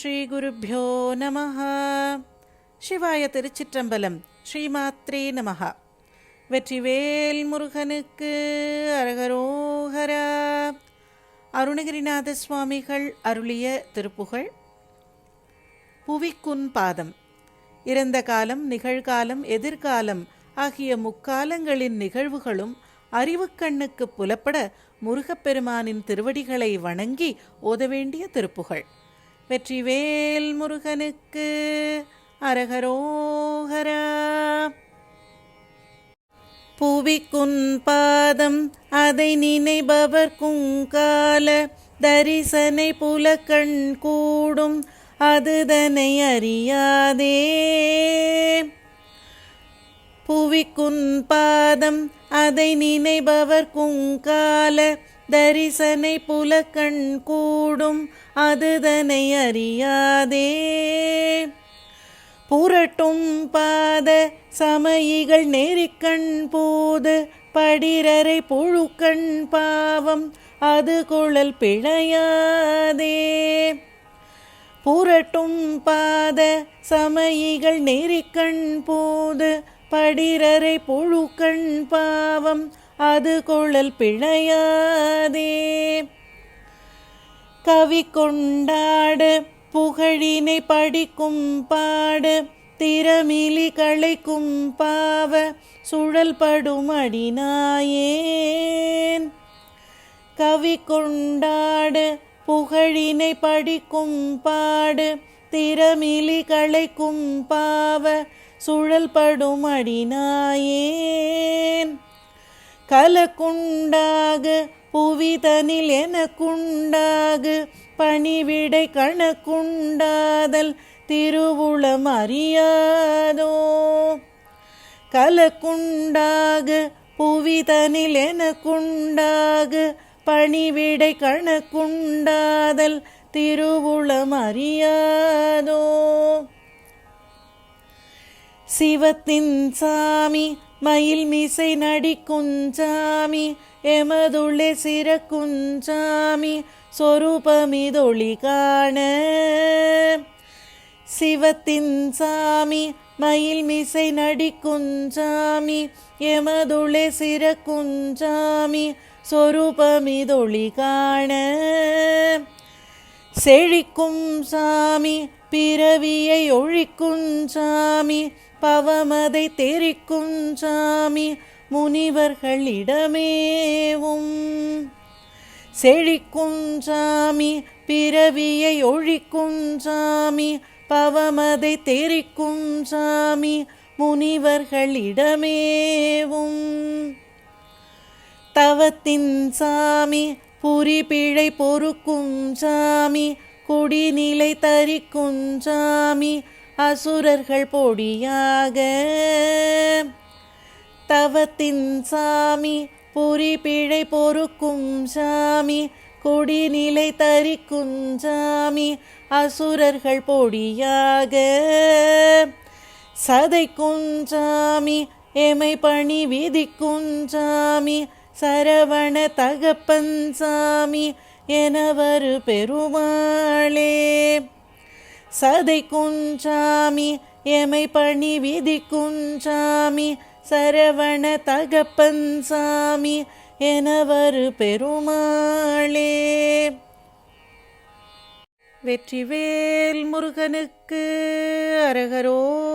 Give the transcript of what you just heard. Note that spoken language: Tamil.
ஸ்ரீ குருப்பியோ நமஹ. சிவாய திருச்சிற்றம்பலம் ஸ்ரீமாத்ரே நமஹ. வெற்றிவேல் முருகனுக்கு அரகரோகரா. அருணகிரிநாத சுவாமிகள் அருளிய திருப்புகழ். புவிக்குன் பாதம். இறந்த காலம் நிகழ்காலம் எதிர்காலம் ஆகிய முக்காலங்களின் நிகழ்வுகளும் அறிவுக்கண்ணுக்கு புலப்பட முருகப்பெருமானின் திருவடிகளை வணங்கி ஓத வேண்டிய திருப்புகழ். வெற்றிவேல் முருகனுக்கு அரகரோகரா. புவிக்குன் பாதம் அதை நினைபவர் குங்கால தரிசனை புலக்கண் கூடும் அதுதனை அறியாதே. புவிக்குன் பாதம் அதை நினைபவர் குங்கால தரிசனை புலக்கண் கூடும் அதுதனை அறியாதே. புரட்டும் பாத சமயிகள் நெறிக்கண் போது படிரரை புழுக்கண் பாவம் அது குழல் பிழையாதே. புரட்டும் பாத சமயிகள் நெறிக்கண் போது படிரரை புழுக்கண் பாவம் அது குழல் பிழையாதே கவி கொண்டாடு புகழினை படிக்கும் பாடு திறமிலி களைக்கும் பாவ சுழல் படும் அடினாயேன் கவி கொண்டாடு புகழினை படிக்கும் பாடு திறமிலி களைக்கும் பாவ சுழல் படும் அடினாயேன் கலக்குண்டாக புவிதனில் எனக்குண்டாகு பணிவிடை கணக்குண்டாதல் திருவுளம் அறியாதோ? கலக்குண்டாக புவிதனில் எனக்குண்டாகு பணிவிடை கணக்குண்டாதல் திருவுளம் அறியாதோ? சிவத்தின் சாமி மயில் மிசை நடிக்குஞ்சாமி எமதுள்ளே சிறக்குஞ்சாமி சொரூபமிதொளி காண. சிவத்தின் சாமி மயில் மிசை நடிக்குஞ்சாமி எமதுளே சிறக்குஞ்சாமி சொரூபமிதொளி காண. செழிக்கும் சாமி பிறவியை ஒழிக்கும் சாமி பவமதை தெரிக்கும் சாமி முனிவர்களிடமேவும். செழிக்கும் சாமி பிறவியை ஒழிக்கும் சாமி பவமதை தெரிக்கும் சாமி முனிவர்களிடமேவும். தவத்தின் சாமி புரி பிழை பொறுக்கும் சாமி குடிநிலை தரிக்கும் சாமி அசுரர்கள் பொடியாக. தவத்தின் சாமி புரி பிழை பொறுக்கும் சாமி குடிநிலை தரிக்கும் சாமி அசுரர்கள் பொடியாக. சதைக்கும் சாமி எமை பணி விதிக்கும் சாமி சரவண தகப்பன் சாமி எனவரு பெருமாளே. சதை குஞ்சாமி எமை பணி விதி குஞ்சாமி சரவண தகப்பன் சாமி எனவரு பெருமாளே. வெற்றிவேல் முருகனுக்கு அரகரோ